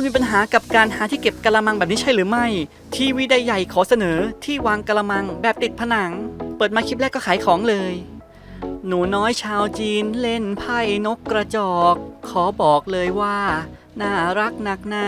คุณมีปัญหากับการหาที่เก็บกะละมังแบบนี้ใช่หรือไม่ ทีวีใดใหญ่ขอเสนอที่วางกะละมังแบบติดผนัง เปิดมาคลิปแรกก็ขายของเลย หนูน้อยชาวจีนเล่นไพ่นกกระจอก ขอบอกเลยว่า น่ารักหนักนา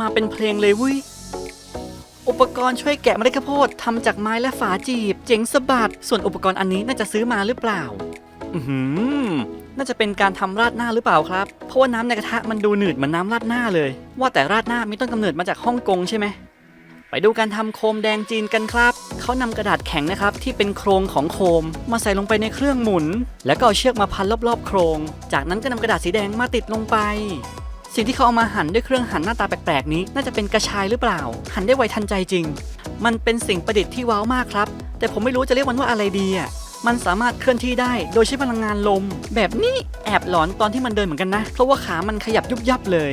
มาเป็นเพลงเลยวุ้ยอุปกรณ์ช่วยแกะเมล็ดข้าวโพดทำจากไม้และฝาจีบ เจ๋งสะบัด ส่วนอุปกรณ์อันนี้น่าจะซื้อมาหรือเปล่า อือหือ น่าจะเป็นการทำราดหน้าหรือเปล่าครับ เพราะว่าน้ำในกระทะมันดูหนืดเหมือนน้ำราดหน้าเลย ว่าแต่ราดหน้ามีต้นกำเนิดมาจากฮ่องกงใช่ไหมไปดูการทำโคมแดงจีนกันครับ เขานำกระดาษแข็งนะครับที่เป็นโครงของโคม มาใส่ลงไปในเครื่องหมุน แล้วก็เอาเชือกมาพันรอบๆ โครง จากนั้นก็นำกระดาษสีแดงมาติดลงไป สิ่งที่เขาเอามาหั่นด้วยเครื่องหั่นหน้าตาแปลกๆนี้ น่าจะเป็นกระชายหรือเปล่า หั่นได้ไวทันใจจริง มันเป็นสิ่งประดิษฐ์ที่ว้าวมากครับ แต่ผมไม่รู้จะเรียกมันว่าอะไรดีอะ มันสามารถเคลื่อนที่ได้โดยใช้พลังงานลม แบบนี้แอบหลอนตอนที่มันเดินเหมือนกันนะ เพราะว่าขามันขยับยุบยับเลย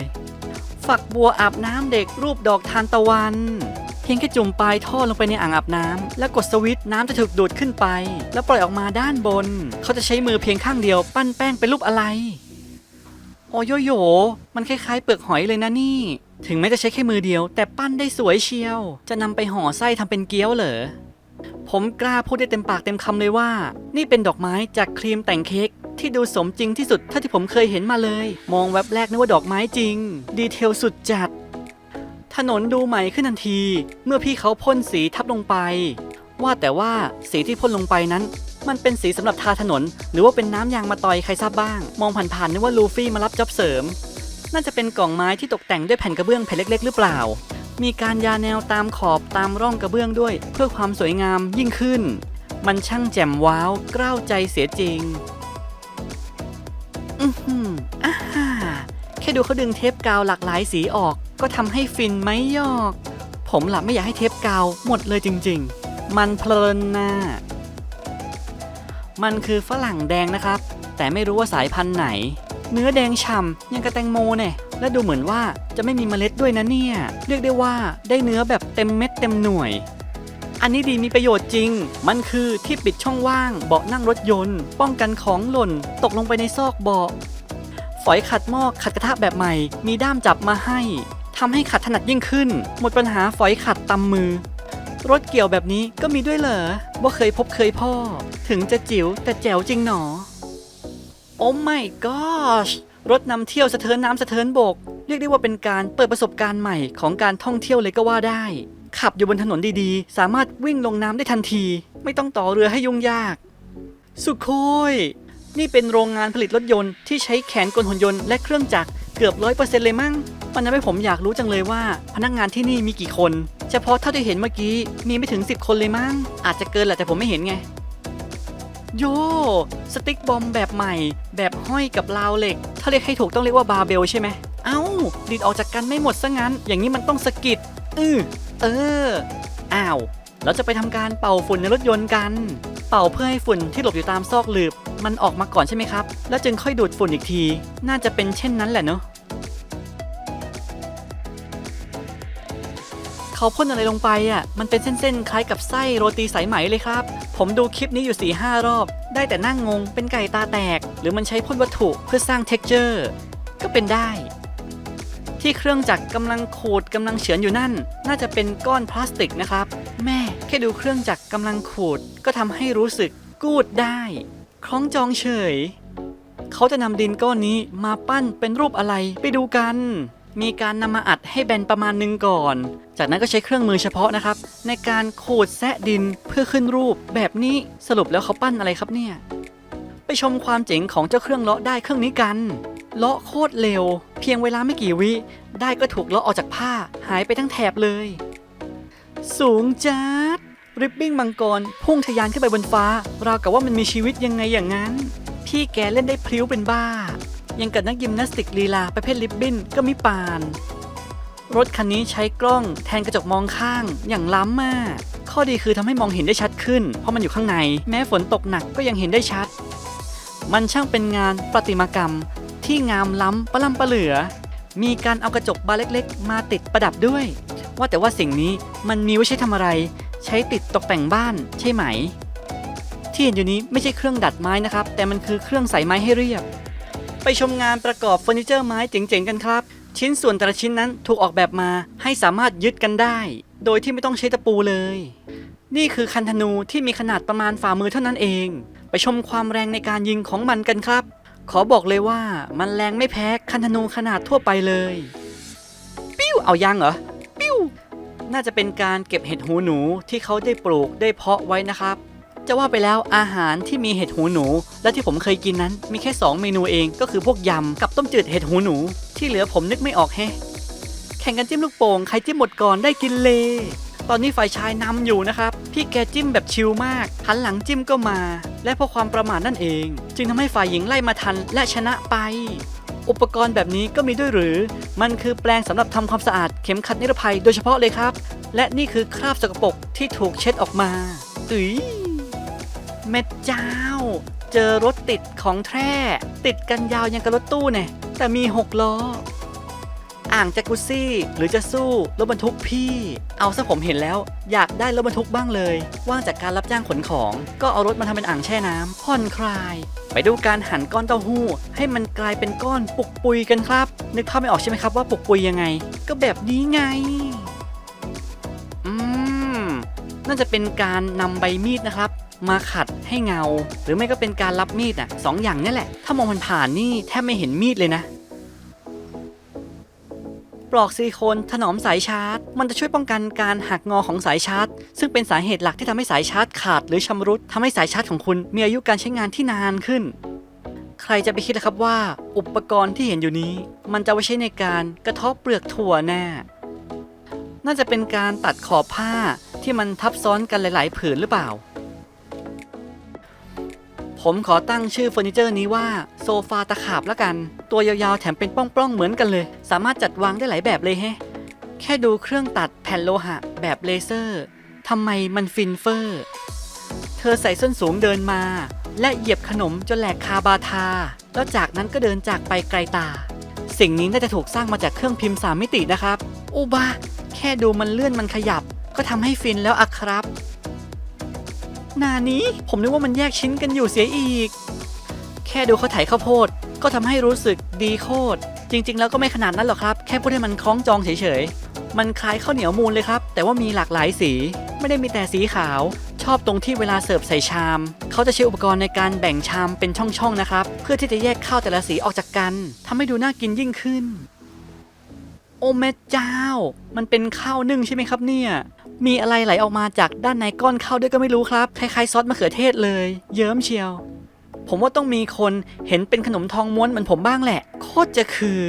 ฝักบัวอาบน้ำเด็กรูปดอกทานตะวัน เพียงแค่จุ่มปลายท่อลงไปในอ่างอาบน้ำแล้วกดสวิตช์น้ำจะถูกดูดขึ้นไป แล้วปล่อยออกมาด้านบน เขาจะใช้มือเพียงข้างเดียวปั้นแป้งเป็นรูปอะไรโอโยโย มันคล้ายๆเปลือกหอยเลยนะนี่ ถึงแม้จะใช้แค่มือเดียว แต่ปั้นได้สวยเชียว จะนำไปห่อไส้ทำเป็นเกี๊ยวเหรอ ผมกล้าพูดได้เต็มปากเต็มคำเลยว่า นี่เป็นดอกไม้จากครีมแต่งเค้กที่ดูสมจริงที่สุดเท่าที่ผมเคยเห็นมาเลย มองแว็บแรกนึกว่าดอกไม้จริง ดีเทลสุดจัด ถนนดูใหม่ขึ้นทันที เมื่อพี่เขาพ่นสีทับลงไป ว่าแต่ว่าสีที่พ่นลงไปนั้น มันเป็นสีสำหรับทาถนน หรือว่าเป็นน้ำยางมาตอยใครทราบบ้าง มองผ่านๆนึกว่าลูฟี่มารับจ็อบเสริม น่าจะเป็นกล่องไม้ที่ตกแต่งด้วยแผ่นกระเบื้องแผ่นเล็ก ๆ หรือเปล่า มีการยาแนวตามขอบตามร่องกระเบื้องด้วย เพื่อความสวยงามยิ่งขึ้น มันช่างแจ่มว้าวกล้าวใจเสียจริง อือหืออ่าฮ่าแค่ดูเขาดึงเทปกาวหลากหลายสีออก ก็ทำให้ฟินไม่ยอก ผมหลับไม่อยากให้เทปกาวหมดเลยจริง ๆ มันเพลินนะมันคือฝรั่งแดงนะครับ แต่ไม่รู้ว่าสายพันธุ์ไหน เนื้อแดงฉ่ำยังกระแตงโมเนี่ยและดูเหมือนว่าจะไม่มีเมล็ดด้วยนะเนี่ย เรียกได้ว่าได้เนื้อแบบเต็มเม็ดเต็มหน่วย อันนี้ดีมีประโยชน์จริง มันคือที่ปิดช่องว่างเบาะนั่งรถยนต์ ป้องกันของหล่น ตกลงไปในซอกเบาะฝอยขัดหม้อขัดกระทะแบบใหม่ มีด้ามจับมาให้ทำให้ขัดถนัดยิ่งขึ้น หมดปัญหาฝอยขัดตำมือ รถเกี่ยวแบบนี้ก็มีด้วยเหรอว่าเคยพบเคยพ่อ ถึงจะจิ๋วแต่แจ๋วจริงหนอ โอ้ my gosh รถนำเที่ยวสะเทินน้ำสะเทินบก เรียกได้ว่าเป็นการเปิดประสบการณ์ใหม่ของการท่องเที่ยวเลยก็ว่าได้ ขับอยู่บนถนนดีๆ สามารถวิ่งลงน้ำได้ทันที ไม่ต้องต่อเรือให้ยุ่งยาก สุโคยนี่เป็นโรงงานผลิตรถยนต์ที่ใช้แขนกลหุ่นยนต์และเครื่องจักรเกือบร้อยเปอร์เซ็นต์เลยมั้ง มันทำให้ผมอยากรู้จังเลยว่า พนักงานที่นี่มีกี่คน เฉพาะเท่าที่เห็นเมื่อกี้มีไม่ถึง 10 คนเลยมั้ง อาจจะเกินแหละแต่ผมไม่เห็นไง โย สติ๊กบอมแบบใหม่ แบบห้อยกับราวเหล็ก ถ้าเรียกให้ถูกต้องเรียกว่าบาเบลใช่ไหม เอ้าดิดออกจากกันไม่หมดซะงั้น อย่างนี้มันต้องสะกิดอือเออ อ้าว เราจะไปทำการเป่าฝุ่นในรถยนต์กัน เป่าเพื่อให้ฝุ่นที่หลบอยู่ตามซอกหลืบ มันออกมาก่อนใช่ไหมครับ แล้วจึงค่อยดูดฝุ่นอีกที น่าจะเป็นเช่นนั้นแหละเนอะ เขาพ่นอะไรลงไปอะ มันเป็นเส้นๆ คล้ายกับไส้โรตีสายไหมเลยครับ ผมดูคลิปนี้อยู่4ี่ห้ารอบ ได้แต่นั่งงง เป็นไก่ตาแตก หรือมันใช้พ่นวัตถุเพื่อสร้างเท็กเจอร์ ก็เป็นได้ ที่เครื่องจักรกำลังขูดกำลังเฉือนอยู่นั่น น่าจะเป็นก้อนพลาสติกนะครับ แม่แค่ดูเครื่องจักรกำลังขูด ก็ทำให้รู้สึกกูดได้คล้องจองเฉย เขาจะนำดินก้อนนี้มาปั้นเป็นรูปอะไรไปดูกัน มีการนำมาอัดให้แบนประมาณหนึงก่อน จากนั้นก็ใช้เครื่องมือเฉพาะนะครับ ในการขูดแซะดินเพื่อขึ้นรูป แบบนี้สรุปแล้วเขาปั้นอะไรครับเนี่ย ไปชมความเจ๋งของเจ้าเครื่องเลาะได้เครื่องนี้กัน เลาะโคตรเร็ว เพียงเวลาไม่กี่วิได้ก็ถูกเลาะออกจากผ้าหายไปทั้งแถบเลย สูงจัดริบบิ้งมังกรพุ่งทะยานขึ้นไปบนฟ้าราวกับว่ามันมีชีวิตยังไงอย่างนั้น พี่แกเล่นได้พลิ้วเป็นบ้า ยังกับนักยิมนาสติกลีลาประเภทริบบิ้นก็มิปาน รถคันนี้ใช้กล้องแทนกระจกมองข้างอย่างล้ำมาก ข้อดีคือทำให้มองเห็นได้ชัดขึ้น เพราะมันอยู่ข้างใน แม้ฝนตกหนักก็ยังเห็นได้ชัด มันช่างเป็นงานประติมากรรม ที่งามล้ำประล่ำประเหลือ มีการเอากระจกบานเล็กๆ มาติดประดับด้วย ว่าแต่ว่าสิ่งนี้มันมีไว้ใช้ทำอะไร ใช้ติดตกแต่งบ้านใช่ไหม ที่เห็นอยู่นี้ไม่ใช่เครื่องดัดไม้นะครับ แต่มันคือเครื่องใส่ไม้ให้เรียบ ไปชมงานประกอบเฟอร์นิเจอร์ไม้เจ๋งๆกันครับ ชิ้นส่วนแต่ละชิ้นนั้นถูกออกแบบมาให้สามารถยึดกันได้ โดยที่ไม่ต้องใช้ตะปูเลย นี่คือคันธนูที่มีขนาดประมาณฝ่ามือเท่านั้นเอง ไปชมความแรงในการยิงของมันกันครับ ขอบอกเลยว่ามันแรงไม่แพ้คันธนูขนาดทั่วไปเลย ปิ้วเอายังเหรอปิ้วน่าจะเป็นการเก็บเห็ดหูหนูที่เขาได้ปลูกได้เพาะไว้นะครับ จะว่าไปแล้วอาหารที่มีเห็ดหูหนู และที่ผมเคยกินนั้นมีแค่ 2 เมนูเองก็คือพวกยำกับต้มจืดเห็ดหูหนู ที่เหลือผมนึกไม่ออกแฮะแข่งกันจิ้มลูกโป่งใครจิ้มหมดก่อนได้กินเลยตอนนี้ฝ่ายชายนำอยู่นะครับ พี่แกจิ้มแบบชิลมาก หันหลังจิ้มก็มา และเพราะความประมาทนั่นเอง จึงทำให้ฝ่ายหญิงไล่มาทันและชนะไป อุปกรณ์แบบนี้ก็มีด้วยหรือ มันคือแปรงสำหรับทำความสะอาดเข็มขัดนิรภัยโดยเฉพาะเลยครับ และนี่คือคราบสกปรกที่ถูกเช็ดออกมาอุ๊ย แม่เจ้า เจอรถติดของแท้ ติดกันยาวยังกับรถตู้เนี่ย แต่มีหกล้อ อ่างจากกุซี่ หรือจะสู้รถบรรทุกพี่ เอาซะผมเห็นแล้ว อยากได้รถบรรทุกบ้างเลย ว่างจากการรับจ้างขนของ ก็เอารถมาทำเป็นอ่างแช่น้ำผ่อนคลาย ไปดูการหั่นก้อนเต้าหู้ ให้มันกลายเป็นก้อนปุกปุยกันครับ นึกภาพไม่ออกใช่ไหมครับว่าปุกปุยยังไง ก็แบบนี้ไง อืมน่าจะเป็นการนำใบมีดนะครับ มาขัดให้เงา หรือไม่ก็เป็นการรับมีดอะสองอย่างนี่แหละ ถ้ามองมันผ่านนี่แทบไม่เห็นมีดเลยนะปลอกซิลิโคนถนอมสายชาร์จ มันจะช่วยป้องกันการหักงอของสายชาร์จ ซึ่งเป็นสาเหตุหลักที่ทำให้สายชาร์จขาดหรือชำรุดทำให้สายชาร์จของคุณมีอายุการใช้งานที่นานขึ้น ใครจะไปคิดนะครับว่า อุปกรณ์ที่เห็นอยู่นี้ มันจะไว้ใช้ในการกระทบเปลือกถั่วแน่น่าจะเป็นการตัดขอบผ้าที่มันทับซ้อนกันหลาย ๆ ผืนหรือเปล่า ผมขอตั้งชื่อเฟอร์นิเจอร์นี้ว่าโซฟาตะขาบละกัน ตัวยาวๆแถมเป็นป้องๆเหมือนกันเลย สามารถจัดวางได้หลายแบบเลยแฮะ แค่ดูเครื่องตัดแผ่นโลหะแบบเลเซอร์ทำไมมันฟินเฟอร์ เธอใส่ส้นสูงเดินมา และเหยียบขนมจนแหลกคาบาทา แล้วจากนั้นก็เดินจากไปไกลตา สิ่งนี้น่าจะถูกสร้างมาจากเครื่องพิมพ์สามมิตินะครับ อุบาแค่ดูมันเลื่อนมันขยับ ก็ทำให้ฟินแล้วอะครับ นานี้ ผมนึกว่ามันแยกชิ้นกันอยู่เสียอีก แค่ดูเขาไถข้าวโพด ก็ทำให้รู้สึกดีโคตร จริง ๆ แล้วก็ไม่ขนาดนั้นหรอกครับ แค่พูดให้มันคล้องจองเฉยๆ มันคล้ายข้าวเหนียวมูลเลยครับ แต่ว่ามีหลากหลายสี ไม่ได้มีแต่สีขาว ชอบตรงที่เวลาเสิร์ฟใส่ชาม เขาจะใช้อุปกรณ์ในการแบ่งชามเป็นช่องๆนะครับ เพื่อที่จะแยกข้าวแต่ละสีออกจากกันทำให้ดูน่ากินยิ่งขึ้น โอ้แม่เจ้า มันเป็นข้าวนึ่งใช่ไหมครับเนี่ย มีอะไรไหลออกมาจากด้านในก้อนข้าวด้วยก็ไม่รู้ครับ คล้ายๆซอสมะเขือเทศเลย เยิ้มเชียว ผมว่าต้องมีคนเห็นเป็นขนมทองม้วนเหมือนผมบ้างแหละ โคตรจะคือ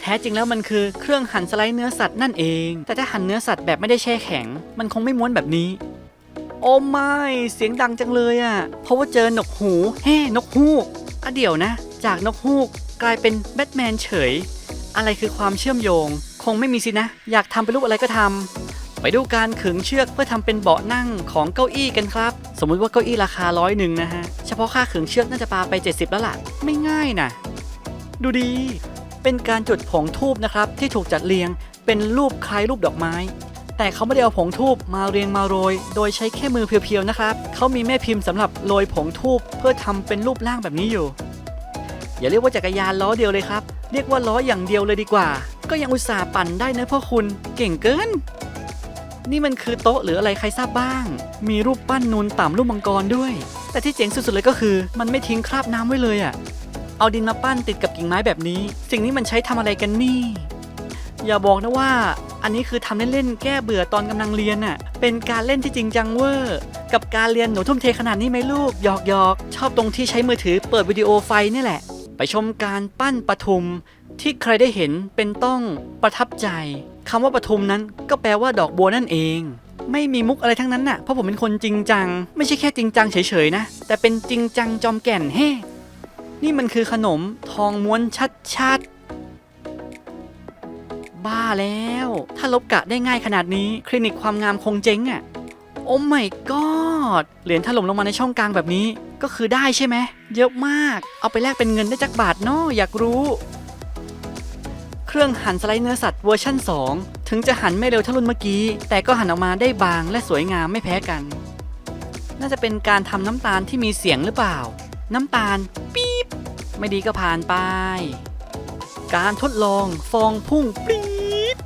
แท้จริงแล้วมันคือเครื่องหั่นสไลด์เนื้อสัตว์นั่นเอง แต่ถ้าหั่นเนื้อสัตว์แบบไม่ได้แช่แข็ง มันคงไม่ม้วนแบบนี้ โอ้ไม่เสียงดังจังเลยอะ่ะ เพราะว่าเจอนกหูเฮ้นกฮูกอะเดี๋ยวนะ จากนกฮูกกลายเป็นแบทแมนเฉย อะไรคือความเชื่อมโยง คงไม่มีสินะ อยากทำเป็นรูปอะไรก็ทำ ไปดูการขึงเชือกเพื่อทำเป็นเบาะนั่งของเก้าอี้กันครับ สมมุติว่าเก้าอี้ราคาร้อยหนึ่งนะฮะ เฉพาะค่าขึงเชือกน่าจะปาไป 70 แล้วล่ะ ไม่ง่ายนะ ดูดี เป็นการจุดผงทูบนะครับ ที่ถูกจัดเรียงเป็นรูปคล้ายรูปดอกไม้ แต่เขาไม่ได้เอาผงทูบมาเรียงมาโรย โดยใช้แค่มือเพียวๆนะครับ เขามีแม่พิมพ์สำหรับโรยผงทูบเพื่อทำเป็นรูปร่างแบบนี้อยู่ อย่าเรียกว่าจักรยานล้อเดียวเลยครับ เรียกว่าล้ออย่างเดียวเลยดีกว่า ก็ยังอุตส่าห์ปั่นได้นะพ่อคุณ เก่งเกิน นี่มันคือโต๊ะหรืออะไรใครทราบบ้าง มีรูปปั้นนูนต่ำรูปมังกรด้วย แต่ที่เจ๋งสุดๆเลยก็คือ มันไม่ทิ้งคราบน้ำไว้เลยอะ่ะ เอาดินมาปั้นติดกับกิ่งไม้แบบนี้ สิ่งนี้มันใช้ทำอะไรกันนี่ อย่าบอกนะว่า อันนี้คือทำเล่นๆแก้เบื่อตอนกำลังเรียนน่ะ เป็นการเล่นที่จริงจังเวอร์กับการเรียนหนูทุ่มเทขนาดนี้ไหมลูกหยอกหยอกชอบตรงที่ใช้มือถือเปิดวิดีโอไฟนี่แหละ ไปชมการปั้นปทุม ที่ใครได้เห็นเป็นต้องประทับใจ คำว่าปทุมนั้นก็แปลว่าดอกบัวนั่นเอง ไม่มีมุกอะไรทั้งนั้นน่ะเพราะผมเป็นคนจริงจัง ไม่ใช่แค่จริงจังเฉยๆนะ แต่เป็นจริงจังจอมแก่นเฮ้นี่มันคือขนมทองม้วนชัดๆ บ้าแล้ว ถ้าลบกะได้ง่ายขนาดนี้ คลินิกความงามคงเจ๊งอะ่ะ โอ้ไม่กอดเหรียญถล่มลงมาในช่องกลางแบบนี้ก็คือได้ใช่ไหม เยอะมาก เอาไปแลกเป็นเงินได้จักบาทเนาะอยากรู้ เครื่องหั่นสไลด์เนื้อสัตว์เวอร์ชั่น 2 ถึงจะหั่นไม่เร็วเท่ารุ่นเมื่อกี้ แต่ก็หั่นออกมาได้บางและสวยงามไม่แพ้กัน น่าจะเป็นการทำน้ำตาลที่มีเสียงหรือเปล่า น้ำตาลปี๊บไม่ดีก็ผ่านไป การทดลองฟองพุ่งปี๊ด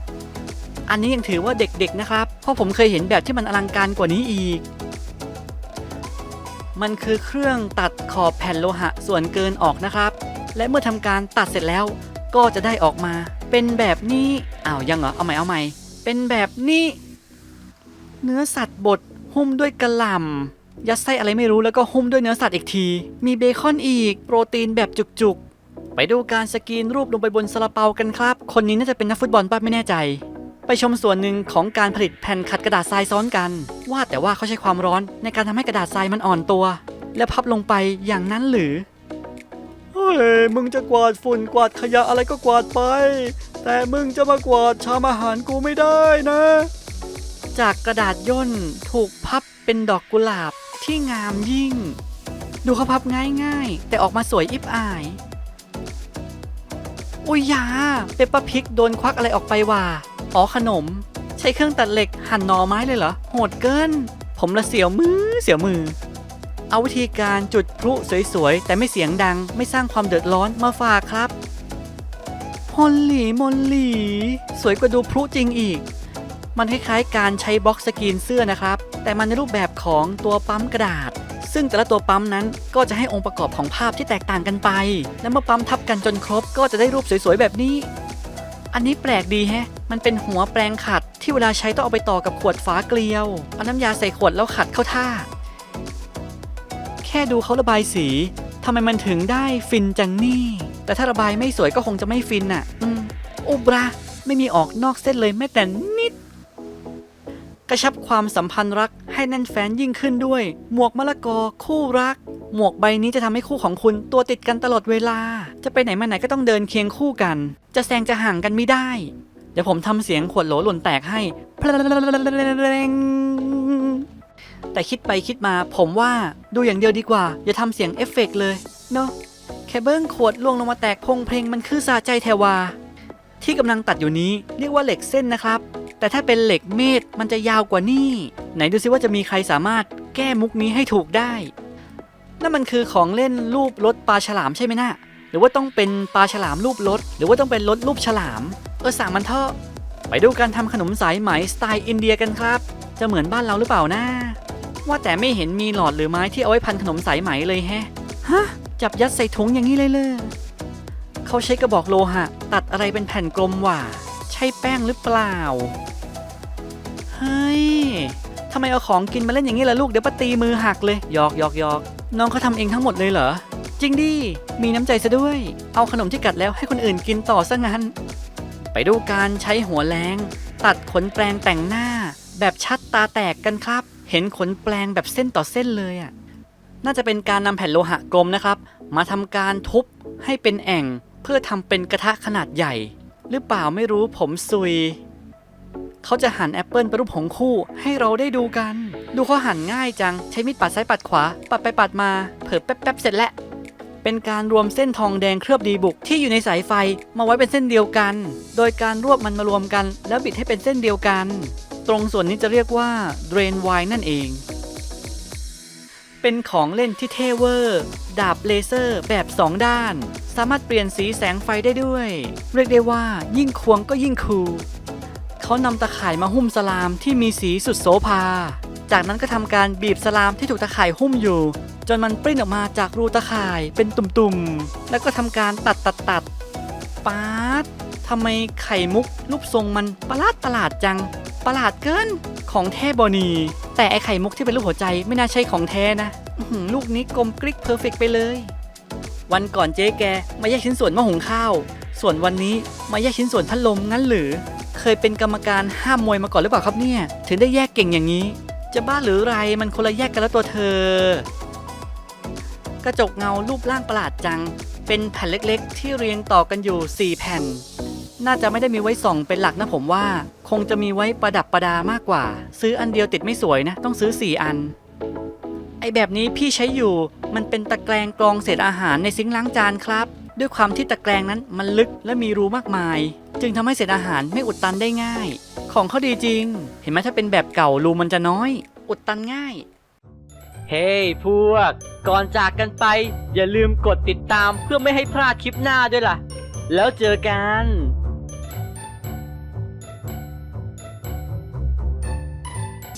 อันนี้ยังถือว่าเด็กๆนะครับ เพราะผมเคยเห็นแบบที่มันอลังการกว่านี้อีกมันคือเครื่องตัดขอบแผ่นโลหะส่วนเกินออกนะครับ และเมื่อทำการตัดเสร็จแล้ว ก็จะได้ออกมา เป็นแบบนี้อ้าวยังเหรอเอาใหม่เอาใหม่ เป็นแบบนี้ เนื้อสัตว์บดหุ้มด้วยกระหล่ำยัดไส้อะไรไม่รู้แล้วก็หุ้มด้วยเนื้อสัตว์อีกที มีเบคอนอีก โปรตีนแบบจุกๆ ไปดูการสกรีนรูปลงไปบนซาลาเปากันครับ คนนี้น่าจะเป็นนักฟุตบอลป้าไม่แน่ใจ ไปชมส่วนหนึ่งของการผลิตแผ่นขัดกระดาษทรายซ้อนกัน ว่าแต่ว่าเขาใช้ความร้อนในการทำให้กระดาษทรายมันอ่อนตัว และพับลงไปอย่างนั้นหรือ ยมึงจะกวาดฝุ่นกวาดขยะอะไรก็กวาดไป แต่มึงจะมากวาดชามอาหารกูไม่ได้นะ จากกระดาษย่นถูกพับเป็นดอกกุหลาบที่งามยิ่ง ดูเขาพับง่ายๆ แต่ออกมาสวยอิบอาย อุยยาเปปปาพิกโดนควักอะไรออกไปว่า อ๋อขนม ใช้เครื่องตัดเหล็กหั่นหน่อไม้เลยเหรอ โหดเกิน ผมละเสียวมือเสียวมือ เอาวิธีการจุดพลุสวยๆ แต่ไม่เสียงดังไม่สร้างความเดือดร้อนมาฝากครับมอลลี่มอลลี่สวยกว่าดูพลุจริงอีก มันคล้ายๆการใช้บล็อกสกรีนเสื้อนะครับ แต่มันในรูปแบบของตัวปั๊มกระดาษ ซึ่งแต่ละตัวปั๊มนั้นก็จะให้องค์ประกอบของภาพที่แตกต่างกันไป และเมื่อปั๊มทับกันจนครบก็จะได้รูปสวยๆ แบบนี้ อันนี้แปลกดีแฮะ มันเป็นหัวแปรงขัดที่เวลาใช้ต้องเอาไปต่อกับขวดฝาเกลียวเอาน้ำยาใส่ขวดแล้วขัดเข้าท่า ค่ดูเขาระบายสีทำไมมันถึงได้ฟินจังนี่ แต่ถ้าระบายไม่สวยก็คงจะไม่ฟินอะอืมอุบราไม่มีออกนอกเส้นเลยแม้แต่นิด กระชับความสัมพันธ์รักให้แน่นแฟนยิ่งขึ้นด้วย หมวกมะละกอคู่รัก หมวกใบนี้จะทำให้คู่ของคุณตัวติดกันตลอดเวลา จะไปไหนมาไหนก็ต้องเดินเคียงคู่กัน จะแซงจะห่างกันไม่ได้ เดี๋ยวผมทำเสียงขวดโหลหล่นแตกให้ แต่คิดไปคิดมาผมว่าดูอย่างเดียวดีกว่า อย่าทำเสียงเอฟเฟกต์เลยเนาะแค่เบิ้งขวดล่วงลงมาแตกพงเพลงมันคือสาใจแทวา ที่กำลังตัดอยู่นี้เรียกว่าเหล็กเส้นนะครับ แต่ถ้าเป็นเหล็กเมตรมันจะยาวกว่านี่ ไหนดูซิว่าจะมีใครสามารถแก้มุกนี้ให้ถูกได้นั่นมันคือของเล่นรูปรถปลาฉลามใช่ไหมนะ่ะหรือว่าต้องเป็นปลาฉลามรูปรถ หรือว่าต้องเป็นรถรูปฉลาม เออสั่งมันเถอะไปดูการทำขนมสายไหมสไตล์อินเดียกันครับ จะเหมือนบ้านเราหรือเปล่านะ ว่าแต่ไม่เห็นมีหลอดหรือไม้ที่เอาไว้พันขนมสายไหมเลยแฮะ ฮะ จับยัดใส่ถุงอย่างนี้เลยเลยเขาใช้กระบอกโลหะ ตัดอะไรเป็นแผ่นกลมหว่า ใช่แป้งหรือเปล่า เฮ้ยทำไมเอาของกินมาเล่นอย่างนี้ล่ะลูกเดี๋ยวป้าตีมือหักเลยหยอกหยอกหยอกน้องเขาทำเองทั้งหมดเลยเหรอ จริงดิ มีน้ำใจซะด้วย เอาขนมที่กัดแล้วให้คนอื่นกินต่อซะงั้น ไปดูการใช้หัวแรง ตัดขนแปลงแต่งหน้า แบบชัดตาแตกกันครับ เห็นขนแปลงแบบเส้นต่อเส้นเลยอะ่ะน่าจะเป็นการนำแผ่นโลหะกลมนะครับ มาทำการทุบให้เป็นแอ่ง เพื่อทำเป็นกระทะขนาดใหญ่ หรือเปล่าไม่รู้ผมซุย เขาจะหั่นแอปเปิลเป็นรูปหงส์คู่ให้เราได้ดูกัน ดูเขาหั่นง่ายจัง ใช้มีดปัดซ้ายปัดขวา ปัดไปปัดมา เผิ่แป๊บๆเสร็จแล้ว เป็นการรวมเส้นทองแดงเคลือบดีบุกที่อยู่ในสายไฟมาไว้เป็นเส้นเดียวกัน โดยการรวบมันมารวมกัน แล้วบิดให้เป็นเส้นเดียวกัน ตรงส่วนนี้จะเรียกว่า drain wire นั่นเอง เป็นของเล่นที่เทเวอร์ ดาบเลเซอร์แบบ 2 ด้าน สามารถเปลี่ยนสีแสงไฟได้ด้วย เรียกได้ว่ายิ่งควงก็ยิ่งคูลเขานำตะข่ายมาหุ้มสลามที่มีสีสุดโสภา จากนั้นก็ทำการบีบสลามที่ถูกตะข่ายหุ้มอยู่ จนมันปริ้นออกมาจากรูตะข่ายเป็นตุ่มๆ แล้วก็ทำการตัดตัดตัดป๊าดทำไมไข่มุกรูปทรงมันประหลาดประหลาดจัง ประหลาดเกิน ของแท้บอนี แต่ไอไข่มุกที่เป็นรูปหัวใจไม่น่าใช่ของแท้นะอื้อหือลูกนี้กลมกริกเพอร์เฟกไปเลย วันก่อนเจ๊แกมาแยกชิ้นส่วนหม้อหุงข้าว ส่วนวันนี้มาแยกชิ้นส่วนพัดลมงั้นหรือ เคยเป็นกรรมการห้ามมวยมาก่อนหรือเปล่าครับเนี่ย ถึงได้แยกเก่งอย่างนี้ จะบ้าหรือไรมันคนละแยกกันแล้วตัวเธอ กระจกเงารูปร่างประหลาดจัง เป็นแผ่นเล็กๆ ที่เรียงต่อกันอยู่ 4 แผ่น น่าจะไม่ได้มีไว้ส่องเป็นหลักนะผมว่า คงจะมีไว้ประดับประดามากกว่า ซื้ออันเดียวติดไม่สวยนะ ต้องซื้อ 4 อัน ไอแบบนี้พี่ใช้อยู่ มันเป็นตะแกรงกรองเศษอาหารในซิงค์ล้างจานครับ ด้วยความที่ตะแกรงนั้นมันลึกและมีรูมากมาย จึงทำให้เศษอาหารไม่อุดตันได้ง่าย ของเขาดีจริง เห็นไหมถ้าเป็นแบบเก่ารูมันจะน้อย อุดตันง่าย เฮ้ hey, พวก ก่อนจากกันไป อย่าลืมกดติดตามเพื่อไม่ให้พลาดคลิปหน้าด้วยล่ะ แล้วเจอกัน